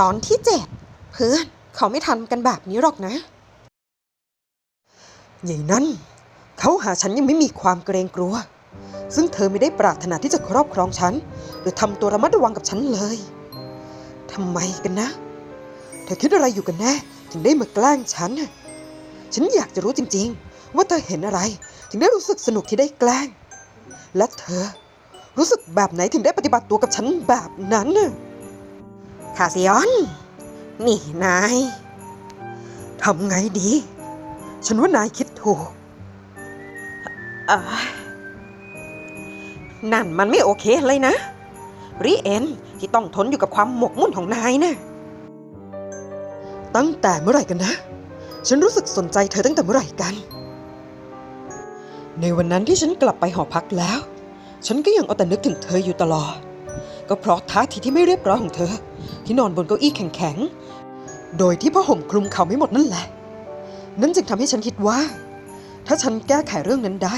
ตอนที่เจ็ดเพื่อนเขาไม่ทำกันแบบนี้หรอกนะใหญ่นั้นเขาหาฉันยังไม่มีความเกรงกลัว ซึ่งเธอไม่ได้ปรารถนาที่จะครอบครองฉัน หรือทำตัวระมัดระวังกับฉันเลยทำไมกันนะ เธอคิดอะไรอยู่กันแน่ถึงได้มาแกล้งฉัน ฉันอยากจะรู้จริง ๆ ว่าเธอเห็นอะไร ถึงได้รู้สึกสนุกที่ได้แกล้ง และเธอรู้สึกแบบไหนถึงได้ปฏิบัติตัวกับฉันแบบนั้นน่ะ คาซิออน นี่นายทำไงดี ฉันว่านายคิดถูกนั่นมันไม่โอเคเลยนะ ริเอนที่ต้องทนอยู่กับความหมกมุ่นของนายนะ ตั้งแต่เมื่อไหร่กันนะ ฉันรู้สึกสนใจเธอตั้งแต่เมื่อไหร่กัน ในวันนั้นที่ฉันกลับไปหอพักแล้ว ฉันก็ยังเอาแต่นึกถึงเธออยู่ตลอด ก็เพราะท่าทีที่ไม่เรียบร้อยของเธอ ที่นอนบนเก้าอี้แข็งๆ โดยที่ผ้าห่มคลุมเขาไม่หมดนั่นแหละ นั่นจึงทำให้ฉันคิดว่า ถ้าฉันแก้ไขเรื่องนั้นได้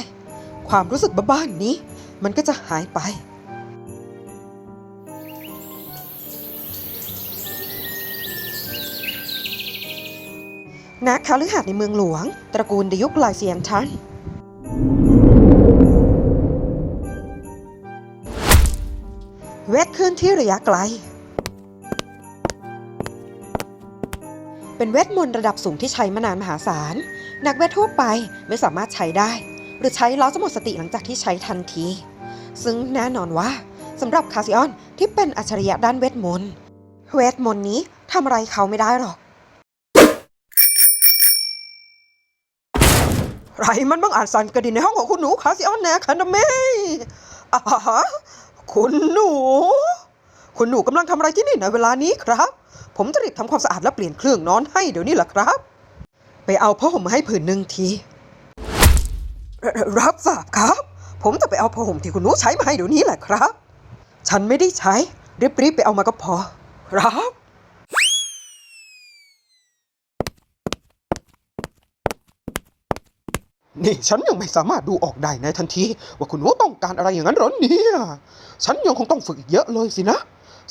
ความรู้สึกบ้าๆนี้ มันก็จะหายไปณคฤหาสน์ในเมืองหลวง ตระกูลดยุคลายเซียนชันเวทเคลื่อนที่ระยะไกล เป็นเวทมนต์ระดับสูงที่ใช้มานานมหาศาล นักเวททั่วไปไม่สามารถใช้ได้ หรือใช้แล้วจะหมดสติหลังจากที่ใช้ทันที ซึ่งแน่นอนว่าสำหรับคาซิออนที่เป็นอัจฉริยะด้านเวทมนต์เวทมนต์นี้ทำอะไรเขาไม่ได้หรอกใครมันบังอาจสั่นกระดิ่งในห้องของคุณหนูคาซิออนแนคันนาเม่อ่าฮะคุณหนู คุณหนูกำลังทำอะไรที่นี่ในเวลานี้ครับ ผมจะรีบทำความสะอาดและเปลี่ยนเครื่องนอนให้เดี๋ยวนี้แหละครับ ไปเอาผ้าห่มมาให้ผืนหนึ่งทีรรับทราบครับ ผมจะไปเอาผ้าห่มที่คุณหนูใช้มาให้เดี๋ยวนี้แหละครับ ฉันไม่ได้ใช้รีบๆไปเอามาก็พอ ครับนี่ฉันยังไม่สามารถดูออกได้ในทันที ว่าคุณหนูต้องการอะไรอย่างนั้นหรอเนี่ย ฉันยังคงต้องฝึกเยอะเลยสินะ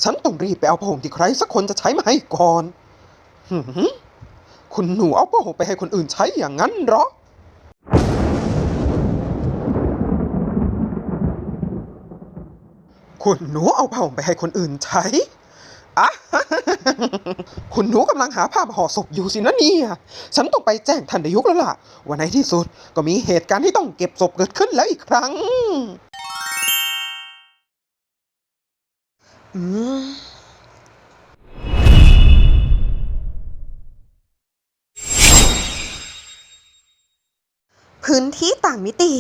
ฉันต้องรีบไปเอาผ้าห่มที่ใครสักคนจะใช้มาให้ก่อนหืมคุณหนูเอาผ้าห่มไปให้คนอื่นใช้อย่างนั้นเหรอ คุณหนูเอาผ้าห่มไปให้คนอื่นใช้อะคุณหนูกำลังหาผ้ามาห่อศพอยู่สินะเนี่ย ฉันต้องไปแจ้งทันดยุกแล้วล่ะว่าในที่สุดก็มีเหตุการณ์ที่ต้องเก็บศพเกิดขึ้นแล้วอีกครั้ง อืมพื้นที่ต่างมิติ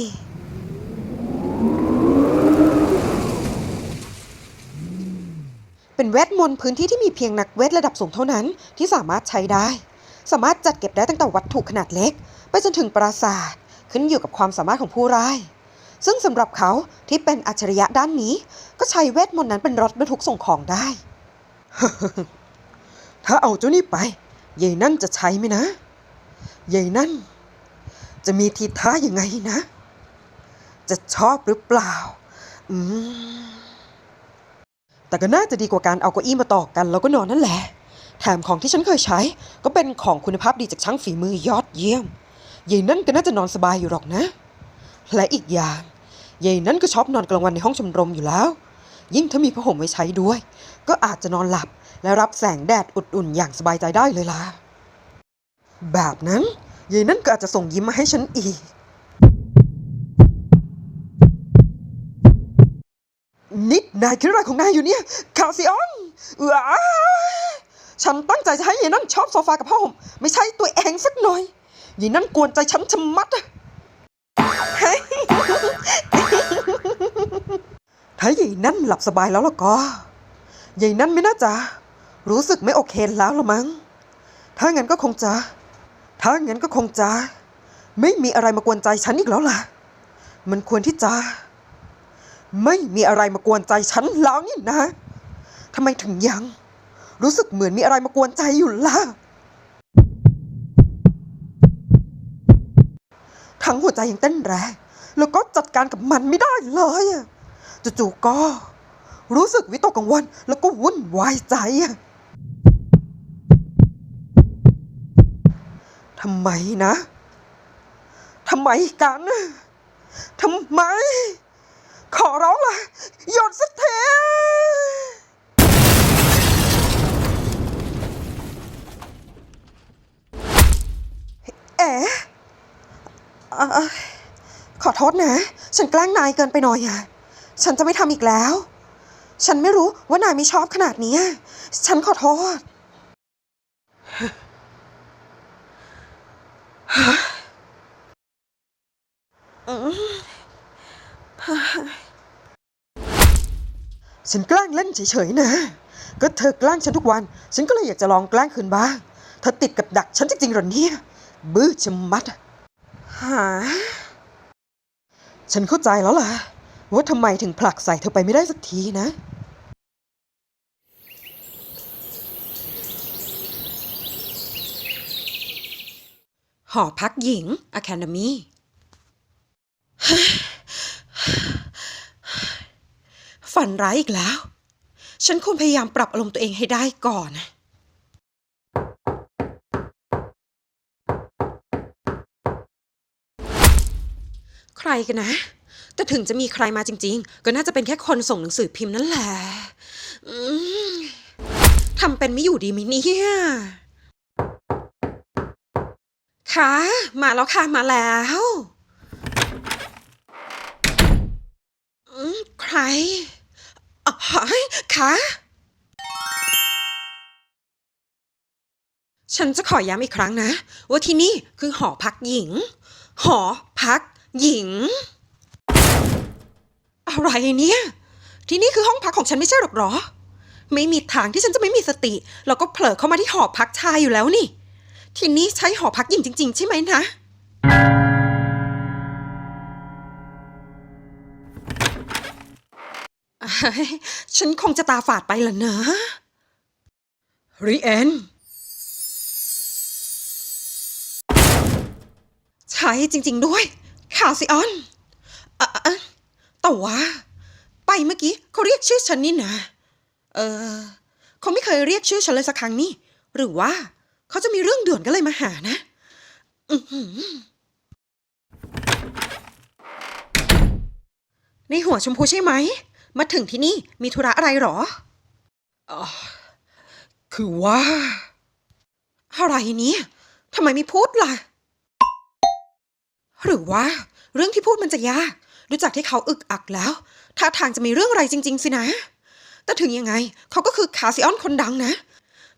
เป็นเวทมนต์พื้นที่ที่มีเพียงนักเวทระดับสูงเท่านั้นที่สามารถใช้ได้ สามารถจัดเก็บได้ตั้งแต่วัตถุขนาดเล็ก ไปจนถึงปราสาท ขึ้นอยู่กับความสามารถของผู้ร้าย ซึ่งสำหรับเขาที่เป็นอัจฉริยะด้านนี้ ก็ใช้เวทมนต์นั้นเป็นรถบรรทุกส่งของได้ ถ้าเอาเจ้านี่ไปยายนั่นจะใช้ไหมนะยายนั่น จะมีทีท่ายังไงนะ จะชอบหรือเปล่า อืม แต่ก็น่าจะดีกว่าการเอาเก้าอี้มาต่อกัน แล้วก็นอนนั่นแหละ แถมของที่ฉันเคยใช้ ก็เป็นของคุณภาพดีจากช่างฝีมือยอดเยี่ยมยายนั่นก็น่าจะนอนสบายอยู่หรอกนะ และอีกอย่างยายนั่นก็ชอบนอนกลางวันในห้องชมรมอยู่แล้ว ยิ่งถ้ามีผ้าห่มไว้ใช้ด้วย ก็อาจจะนอนหลับและรับแสงแดดอุ่นๆอย่างสบายใจได้เลยล่ะ แบบนั้นยายนั่นก็อาจจะส่งยิ้มมาให้ฉันอีก นิดนายคิดอะไรของนายอยู่เนี่ยคาซิออนว้าฉันตั้งใจจะให้ยายนั่นชอบโซฟากับผ้าห่มไม่ใช่ตัวเองสักหน่อยยายนั่นกวนใจฉันชะมัดอะ ถ้ายายนั่นหลับสบายแล้วล่ะก็ยายนั่นไม่น่าจะรู้สึกไม่โอเคแล้วละมั้ง ถ้างั้นก็คงจะ ถ้างั้นก็คงจะ ไม่มีอะไรมากวนใจฉันอีกแล้วล่ะ มันควรที่จะ ไม่มีอะไรมากวนใจฉันแล้วนี่นะทำไมถึงยัง รู้สึกเหมือนมีอะไรมากวนใจอยู่ล่ะ รั้งหัวใจยังเต้นแรง แล้วก็จัดการกับมันไม่ได้เลยจู่ๆก็ รู้สึกวิตกกังวลแล้วก็วุ่นวายใจทำไมนะทำไมกันทำไม ขอร้องละหยุดสักทีเอ๊ะ เออขอโทษนะ ฉันแกล้งนายเกินไปหน่อยอะฉันจะไม่ทำอีกแล้ว ฉันไม่รู้ว่านายไม่ชอบขนาดนี้ ฉันขอโทษ ฉันแกล้งเล่นเฉยๆนะ ก็เธอแกล้งฉันทุกวัน ฉันก็เลยอยากจะลองแกล้งคืนบ้าง เธอติดกับดักฉันจริงๆหรอเนี่ย บื้อชะมัดอะ หา ฉันเข้าใจแล้วล่ะ ว่าทำไมถึงผลักใส่เธอไปไม่ได้สักทีนะ หอพักหญิง Academy ฝันร้ายอีกแล้ว ฉันควรพยายามปรับอารมณ์ตัวเองให้ได้ก่อน ใครกันนะ แต่ถึงจะมีใครมาจริง ๆ ก็น่าจะเป็นแค่คนส่งหนังสือพิมพ์นั่นแหละทำเป็นไม่อยู่ดีไหมเนี่ยค่ะมาแล้วค่ะ มาแล้วใครอ๋อคะฉันจะขอย้ำอีกครั้งนะ ว่าที่นี่คือหอพักหญิง หอพัก หญิง อะไรเนี่ย ที่นี่คือห้องพักของฉันไม่ใช่หรอกหรอ ไม่มีทางที่ฉันจะไม่มีสติ แล้วก็เผลอเข้ามาที่หอพักชายอยู่แล้วนี่ ที่นี่ใช้หอพักหญิงจริง ๆ ใช่ไหมนะฉันคงจะตาฝาดไปละนะริเอนใช่จริง ๆ ด้วย คาซิออนอะอะแต่ว่าไปเมื่อกี้เขาเรียกชื่อฉันนี่นะ เออเขาไม่เคยเรียกชื่อฉันเลยสักครั้งนี่ หรือว่าเขาจะมีเรื่องด่วนก็เลยมาหานะอือหือในหัวชมพูใช่ไหม มาถึงที่นี่มีธุระอะไรหรออ๋อคือว่า อะไรเนี่ยทำไมไม่พูดล่ะ หรือว่า เรื่องที่พูดมันจะยากดูจากที่เขาอึกอักแล้วท่าทางจะมีเรื่องอะไรจริง ๆ สินะ แต่ถึงยังไงเขาก็คือคาซิออนคนดังนะ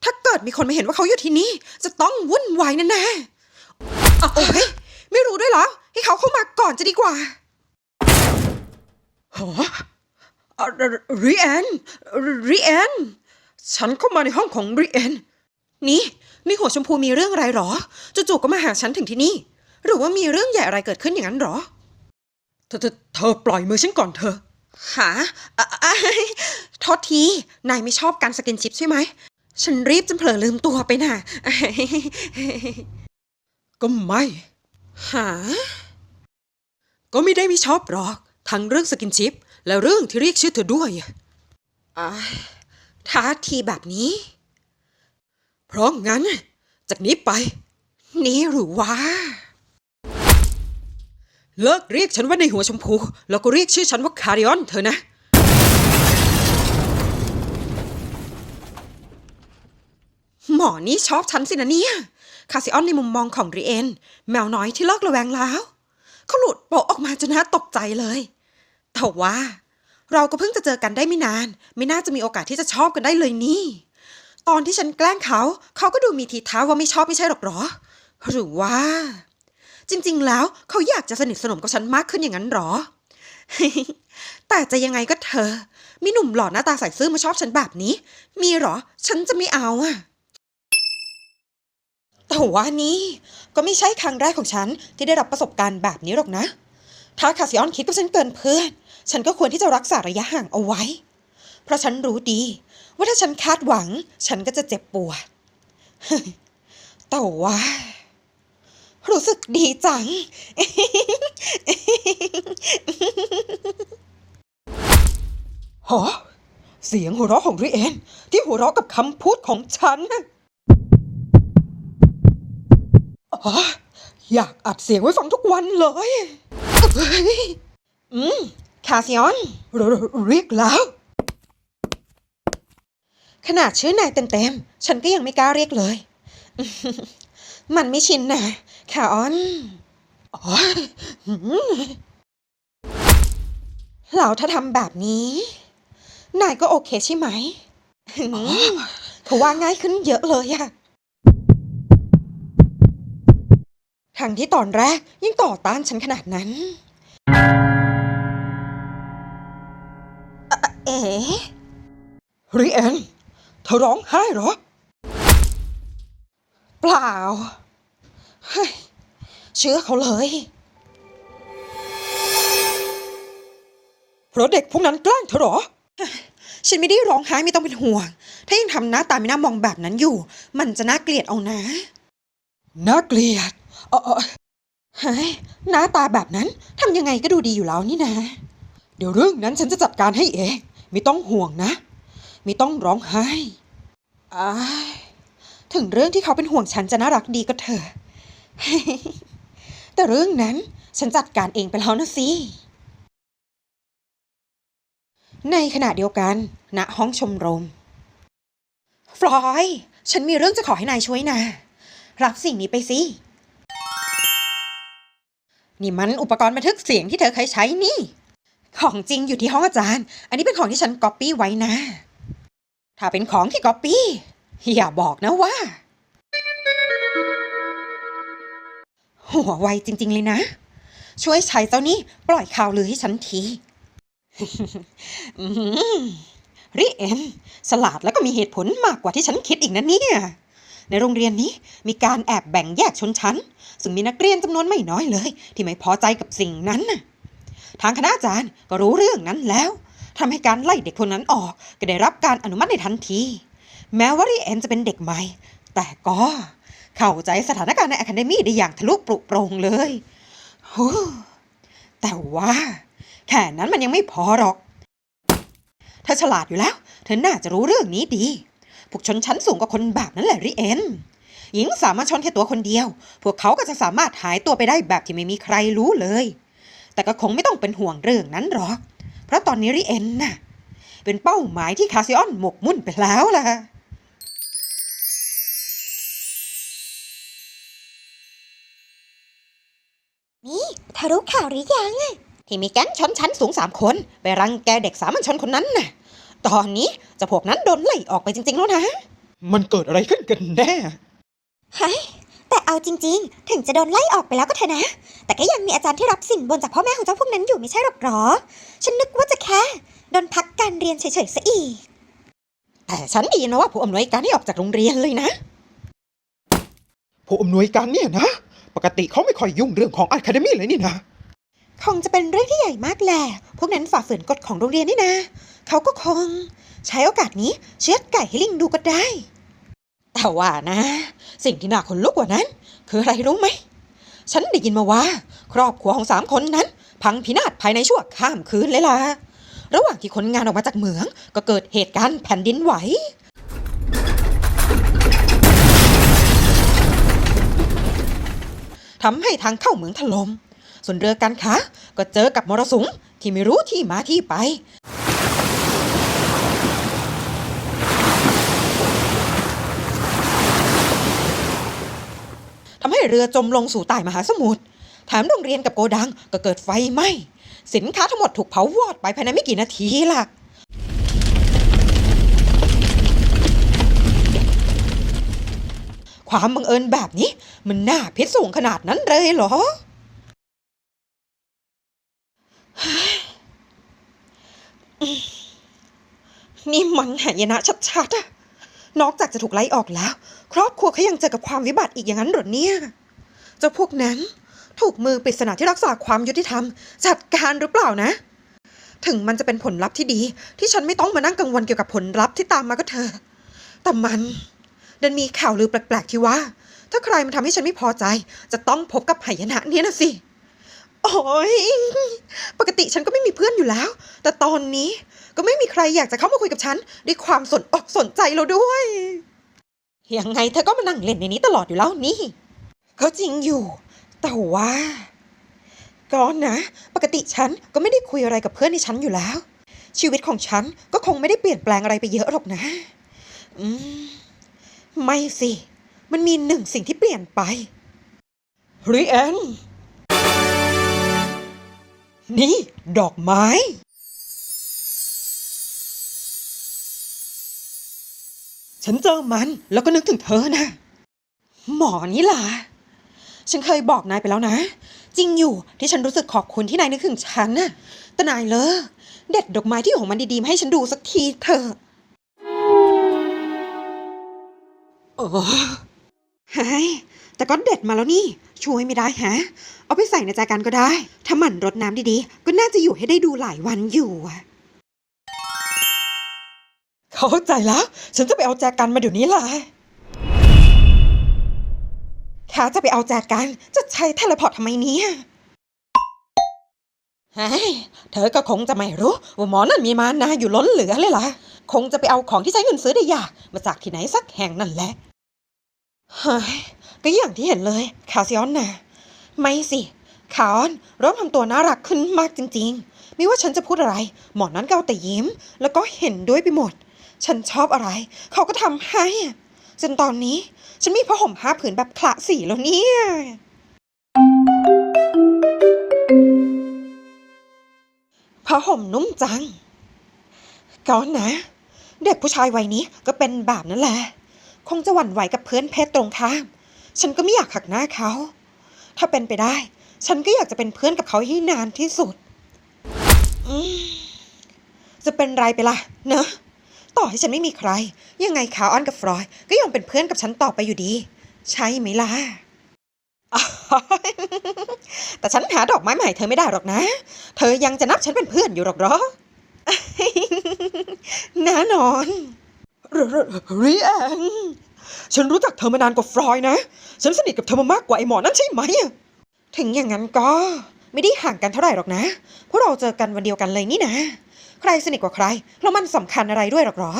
ถ้าเกิดมีคนมาเห็นว่าเขาอยู่ที่นี่ จะต้องวุ่นวายแน่ๆอะโอ้ยไม่รู้ด้วยเหรอให้เขาเข้ามาก่อนจะดีกว่าฮอริแอนริแอน ฉันเข้ามาในห้องของริแอน นี่ นี่หัวชมพูมีเรื่องอะไรหรอ จู่ๆก็มาหาฉันถึงที่นี่ หรือว่ามีเรื่องใหญ่อะไรเกิดขึ้นอย่างนั้นหรอ เธอเธอเธอปล่อยมือฉันก่อนเธอหาอะอะโทษที นายไม่ชอบการสกินชิปใช่ไหม ฉันรีบจนเผลอลืมตัวไปน่ะ ก็ไม่หาก็ไม่ได้ไม่ชอบหรอก ทั้งเรื่องสกินชิป และเรื่องที่เรียกชื่อเธอด้วยอ่าท่าทีแบบนี้ เพราะงั้น จากนี้ไป นี่หรือว่า เลิกเรียกฉันว่าในหัวชมพู แล้วก็เรียกชื่อฉันว่าคาริออนเธอนะ หมอนี่ชอบฉันสินะเนี่ย คาซิออนในมุมมองของรีเอนแมวน้อยที่เลิกระแวงแล้ว เขาหลุดโปะออกมาจนน่าตกใจเลย แต่ว่า เราก็เพิ่งจะเจอกันได้ไม่นาน ไม่น่าจะมีโอกาสที่จะชอบกันได้เลยนี่ ตอนที่ฉันแกล้งเขา เขาก็ดูมีทีท่าว่าไม่ชอบไม่ใช่หรอกหรอ หรือว่า จริง ๆ แล้วเขาอยากจะสนิทสนมกับฉันมากขึ้นอย่างนั้นหรอ แต่จะยังไงก็เธอ มีหนุ่มหล่อหน้าตาใส่ซื่อมาชอบฉันแบบนี้ มีหรอ ฉันจะไม่เอาอะแต่ว่านี่ก็ไม่ใช่ครั้งแรกของฉันที่ได้รับประสบการณ์แบบนี้หรอกนะ ถ้าคาซิออนคิดว่าฉันเกินเพื่อน ฉันก็ควรที่จะรักษาระยะห่างเอาไว้ เพราะฉันรู้ดี ว่าถ้าฉันคาดหวัง ฉันก็จะเจ็บปวดแต่ว่า รู้สึกดีจังฮะเสียงหัวเราะของริเอน ที่หัวเราะกับคำพูดของฉันออยากอัดเสียงไว้ฟังทุกวันเลย อืม คาซิออนเรียกแล้ว ขนาดชื่อนายเต็มๆ ฉันก็ยังไม่กล้าเรียกเลย มันไม่ชินนะคาออนอ๋อเราถ้าทำแบบนี้ นายก็โอเคใช่ไหมหืมเขาว่าง่ายขึ้นเยอะเลยอะทั้งที่ตอนแรกยังต่อต้านฉันขนาดนั้นเออเอ๋ริเอนเธอร้องไห้เหรอ เปล่า เฮ้ยเชื่อเขาเลยเพราะเด็กพวกนั้นแกล้งเธอเหรอ ฉันไม่ได้ร้องไห้ไม่ต้องเป็นห่วง ถ้ายังทำหน้าตาไม่น่ามองแบบนั้นอยู่ มันจะน่าเกลียดเอานะ น่าเกลียดเออเออเฮ้ยหน้าตาแบบนั้นทำยังไงก็ดูดีอยู่แล้วนี่นะ เดี๋ยวเรื่องนั้นฉันจะจัดการให้เอง ไม่ต้องห่วงนะ ไม่ต้องร้องไห้อ้ายถึงเรื่องที่เขาเป็นห่วงฉันจะน่ารักดีก็เถอะ แต่เรื่องนั้นฉันจัดการเองไปแล้วนะสิ ในขณะเดียวกัน ณ ห้องชมรม ฟลอย ฉันมีเรื่องจะขอให้นายช่วยนะ รับสิ่งนี้ไปสิ นี่มันอุปกรณ์บันทึกเสียงที่เธอเคยใช้นี่ ของจริงอยู่ที่ห้องอาจารย์ อันนี้เป็นของที่ฉันก๊อปปี้ไว้นะ ถ้าเป็นของที่ก๊อปปี้อย่าบอกนะว่า หัวไวจริง ๆ เลยนะ ช่วยใช้เจ้านี่ปล่อยข่าวลือให้ฉันทีริเอ็นสลาดแล้วก็มีเหตุผลมากกว่าที่ฉันคิดอีกนะเนี่ย ในโรงเรียนนี้มีการแอบแบ่งแยกชนชั้น ซึ่งมีนักเรียนจำนวนไม่น้อยเลย ที่ไม่พอใจกับสิ่งนั้นน่ะทางคณะอาจารย์ก็รู้เรื่องนั้นแล้วทำให้การไล่เด็กคนนั้นออกก็ได้รับการอนุมัติในทันที แม้ว่าริเอ็นจะเป็นเด็กใหม่ แต่ก็ เข้าใจสถานการณ์ในอะคาเดมี่ได้อย่างทะลุปรุโปรงเลยแต่ว่า แค่นั้นมันยังไม่พอหรอก เธอฉลาดอยู่แล้ว เธอน่าจะรู้เรื่องนี้ดี พวกชนชั้นสูงกว่าคนแบบนั้นแหละริเอน หญิงสามารถชนแค่ตัวคนเดียว พวกเขาก็จะสามารถหายตัวไปได้แบบที่ไม่มีใครรู้เลย แต่ก็คงไม่ต้องเป็นห่วงเรื่องนั้นหรอก เพราะตอนนี้ริเอนน่ะ เป็นเป้าหมายที่คาซิออนหมกมุ่นไปแล้วล่ะ อรู้ข่าวหรือยังที่มีแก๊งชนชั้นสูงสามคน ไปรังแกเด็กสามัญชนคนนั้นน่ะ ตอนนี้เจะพวกนั้นโดนไล่ออกไปจริงๆแล้วนะ มันเกิดอะไรขึ้นกันแน่เฮ้ยแต่เอาจริง ๆ ถึงจะโดนไล่ออกไปแล้วก็เถอะนะ แต่ก็ยังมีอาจารย์ที่รับสินบนจากพ่อแม่ของเจ้าพวกนั้นอยู่ไม่ใช่หรอกหรอ ฉันนึกว่าจะแค่โดนพักการเรียนเฉยๆซะอีก แต่ฉันได้ยินมาว่าผู้อำนวยการให้ออกจากโรงเรียนเลยนะ ผู้อำนวยการเนี่ยนะ ปกติเขาไม่ค่อยยุ่งเรื่องของอะคาเดมี่เลยนี่นะ คงจะเป็นเรื่องที่ใหญ่มากแหละ พวกนั้นฝ่าฝืนกฎของโรงเรียนนี่นะ เขาก็คง ใช้โอกาสนี้เชือดไก่ให้ลิงดูก็ได้ แต่ว่านะ สิ่งที่น่าขนลุกกว่านั้น คืออะไรรู้ไหม ฉันได้ยินมาว่า ครอบครัวของสามคนนั้น พังพินาศภายในชั่วข้ามคืนเลยล่ะ ระหว่างที่คนงานออกมาจากเหมือง ก็เกิดเหตุการณ์แผ่นดินไหว ทำให้ทางเข้าเหมืองถลม่มส่วนเรือการค้าก็เจอกับมรสุมที่ไม่รู้ที่มาที่ไปทำให้เรือจมลงสู่ใต้มหาสมุทรแถมโรงเรียนกับโกดังก็เกิดไฟไหม้สินค้าทั้งหมดถูกเผาวอดไปภายในไม่กี่นาทีล่ะ ความบังเอิญแบบนี้ มันน่าพิษสูงขนาดนั้นเลยเหรอ นี่มันหายนะชัดๆอะนอกจากจะถูกไล่ออกแล้ว ครอบครัวเขายังเจอกับความวิบัติอีกอย่างนั้นเหรอเนี่ย เจ้าพวกนั้นถูกมือปริศนาที่รักษาความยุติธรรม จัดการหรือเปล่านะ ถึงมันจะเป็นผลลัพธ์ที่ดี ที่ฉันไม่ต้องมานั่งกังวลเกี่ยวกับผลลัพธ์ที่ตามมาก็เถอะแต่มัน ดันมีข่าวลือแปลกๆที่ว่า ถ้าใครมันทำให้ฉันไม่พอใจ จะต้องพบกับหายนะเนี่ยนะสิ โอ้ยปกติฉันก็ไม่มีเพื่อนอยู่แล้ว แต่ตอนนี้ก็ไม่มีใครอยากจะเข้ามาคุยกับฉัน ด้วยความสนอกสนใจเราด้วยยังไงเธอก็มานั่งเล่นในนี้ตลอดอยู่แล้วนี่ ก็จริงอยู่ แต่ว่าก่อนนะ ปกติฉันก็ไม่ได้คุยอะไรกับเพื่อนในฉันอยู่แล้ว ชีวิตของฉันก็คงไม่ได้เปลี่ยนแปลงอะไรไปเยอะหรอกนะ อืม ไม่สิ มันมีหนึ่งสิ่งที่เปลี่ยนไปริแอนนี่ ดอกไม้ ฉันเจอมันแล้วก็นึกถึงเธอนะ หมอนี่ล่ะ ฉันเคยบอกนายไปแล้วนะ จริงอยู่ที่ฉันรู้สึกขอบคุณที่นายนึกถึงฉันน่ะแต่นายเลอเด็ดดอกไม้ที่ของมันดีๆมาให้ฉันดูสักทีเถอะ อ้เฮ้ยแต่ก็เด็ดมาแล้วนี่ ช่วยไม่ได้ฮะ เอาไปใส่ในจากันก็ได้ ถ้าหมั่นรดน้ำดีๆ ก็น่าจะอยู่ให้ได้ดูหลายวันอยู่อะเข้าใจแล้ว ฉันจะไปเอาแจกันมาเดี๋ยวนี้แหละแค่จะไปเอาแจกัน จะใช้เทเลพอร์ตทำไมเนี่ยเฮ้ยเธอก็คงจะไม่รู้ว่าหมอนั่นมีมานาอยู่ล้นเหลือเลยล่ะ คงจะไปเอาของที่ใช้เงินซื้อได้ยากมาจากที่ไหนสักแห่งนั่นแหละ เฮ้ยก็อย่างที่เห็นเลยคาซิออนนะไม่สิคาออนเริ่มทำตัวน่ารักขึ้นมากจริง ๆ ไม่ว่าฉันจะพูดอะไร หมอนั้นก็เอาแต่ยิ้ม แล้วก็เห็นด้วยไปหมด ฉันชอบอะไร เขาก็ทำให้ จนตอนนี้ ฉันมีผ้าห่มห้าผืนแบบคละสีแล้วเนี่ยผ้าห่มนุ่มจังก่อนนะ เด็กผู้ชายวัยนี้ก็เป็นแบบนั้นแหละ คงจะหวั่นไหวกับเพื่อนเพศตรงข้าม ฉันก็ไม่อยากหักหน้าเขา ถ้าเป็นไปได้ ฉันก็อยากจะเป็นเพื่อนกับเขาให้นานที่สุด จะเป็นไรไปล่ะ เนอะ ต่อให้ฉันไม่มีใคร ยังไงคาร์ออนกับฟรอย ก็ยังเป็นเพื่อนกับฉันต่อไปอยู่ดี ใช่ไหมล่ะแต่ฉันหาดอกไม้ใหม่เธอไม่ได้หรอกนะ เธอยังจะนับฉันเป็นเพื่อนอยู่หรอกเหรอแน่นอน รีแอนฉันรู้จักเธอมานานกว่าฟรอยนะ ฉันสนิทกับเธอมามากกว่าไอหมอนั่นใช่ไหม ถึงอย่างนั้นก็ไม่ได้ห่างกันเท่าไหร่หรอกนะพวกเราเจอกันวันเดียวกันเลยนี่นะ ใครสนิทกว่าใคร แล้วมันสำคัญอะไรด้วยหรอกหรอ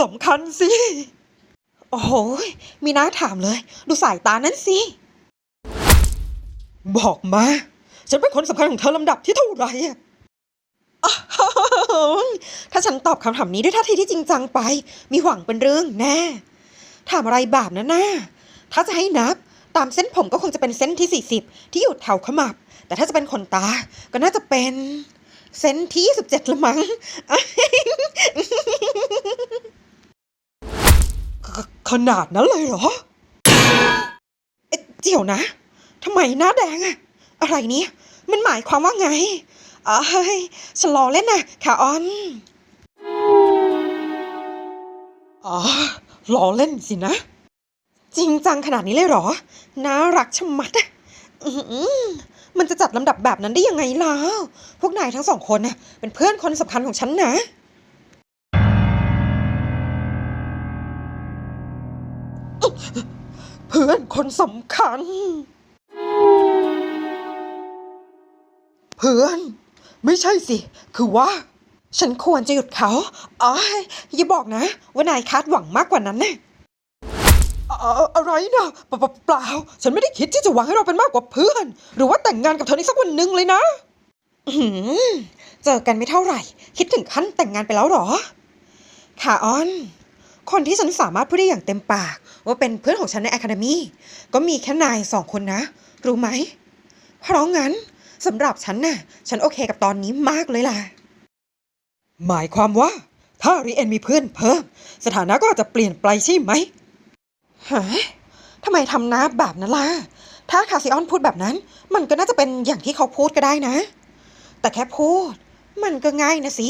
สำคัญสิ โอ้โห มีน้าถามเลย ดูสายตานั้นสิ บอกมา ฉันเป็นคนสำคัญของเธอลำดับที่เท่าไหร่ ถ้าฉันตอบคำถามนี้ด้วยท่าทีที่จริงจังไป มีหวังเป็นเรื่องแน่ ถามอะไรแบบนั้นนะถ้าจะให้นับ ตามเส้นผมก็คงจะเป็นเส้นที่ 40 ที่อยู่แถวขมับ แต่ถ้าจะเป็นขนตา ก็น่าจะเป็นเส้นที่ 27ละมั้ง ขนาดนั้นเลยเหรอเอเจี๋ยวนะ ทำไมหน้าแดงอะ อะไรเนี่ย มันหมายความว่าไง อ้ยฉันล้อเล่นนะค่ะออน อ๋อล้อเล่นสินะ จริงจังขนาดนี้เลยเหรอ น่ารักชะมัดอะอื้อหือมันจะจัดลำดับแบบนั้นได้ยังไงล่ะ พวกนายทั้งสองคนน่ะเป็นเพื่อนคนสำคัญของฉันนะ เพื่อนคนสำคัญ เพื่อน ไม่ใช่สิ คือว่า ฉันควรจะหยุดเขาอ๋ออย่าบอกนะ ว่านายคาดหวังมากกว่านั้นนะอออะไรนะเปล่าเปล่า ฉันไม่ได้คิดที่จะหวังให้เราเป็นมากกว่าเพื่อน หรือว่าแต่งงานกับเธอในสักวันหนึ่งเลยนะอื้อหือเจอกันไม่เท่าไหร่ คิดถึงขั้นแต่งงานไปแล้วหรอค่ะออน คนที่ฉันสามารถพูดได้อย่างเต็มปาก ว่าเป็นเพื่อนของฉันในอะคาเดมีก็มีแค่นายสองคนนะ รู้ไหม เพราะงั้น สำหรับฉันน่ะ ฉันโอเคกับตอนนี้มากเลยล่ะ หมายความว่า ถ้าริเอนมีเพื่อนเพิ่ม สถานะก็อาจจะเปลี่ยนไปใช่ไหมฮะทำไมทำหน้าแบบนั้นล่ะ ถ้าคาซิออนพูดแบบนั้น มันก็น่าจะเป็นอย่างที่เขาพูดก็ได้นะ แต่แค่พูด มันก็ง่ายนะสิ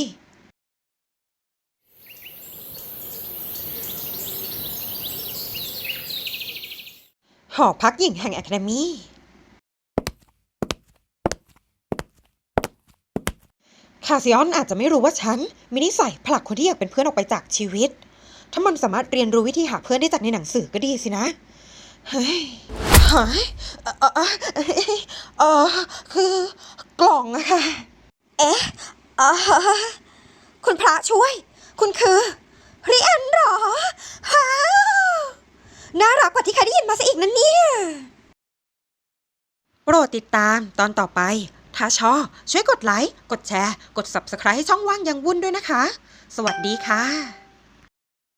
หอพักหญิงแห่งอะคาเดมี คาซิออนอาจจะไม่รู้ว่าฉันมีนิสัยผลักคนที่อยากเป็นเพื่อนออกไปจากชีวิต ถ้ามันสามารถเรียนรู้วิธีหาเพื่อนได้จากในหนังสือก็ดีสินะ เฮ้ยหายเออเอ่อคือกล่องอะค่ะ เอ๊ะอคุณพระช่วย คุณคือริแอนหรอฮาน่ารักกว่าที่เคยได้ยินมาซะอีกนะเนี่ย โปรดติดตามตอนต่อไป ถ้าชอบช่วยกดไลค์ กดแชร์ กด Subscribe ให้ช่องว่างยังวุ่นด้วยนะคะ สวัสดีค่ะ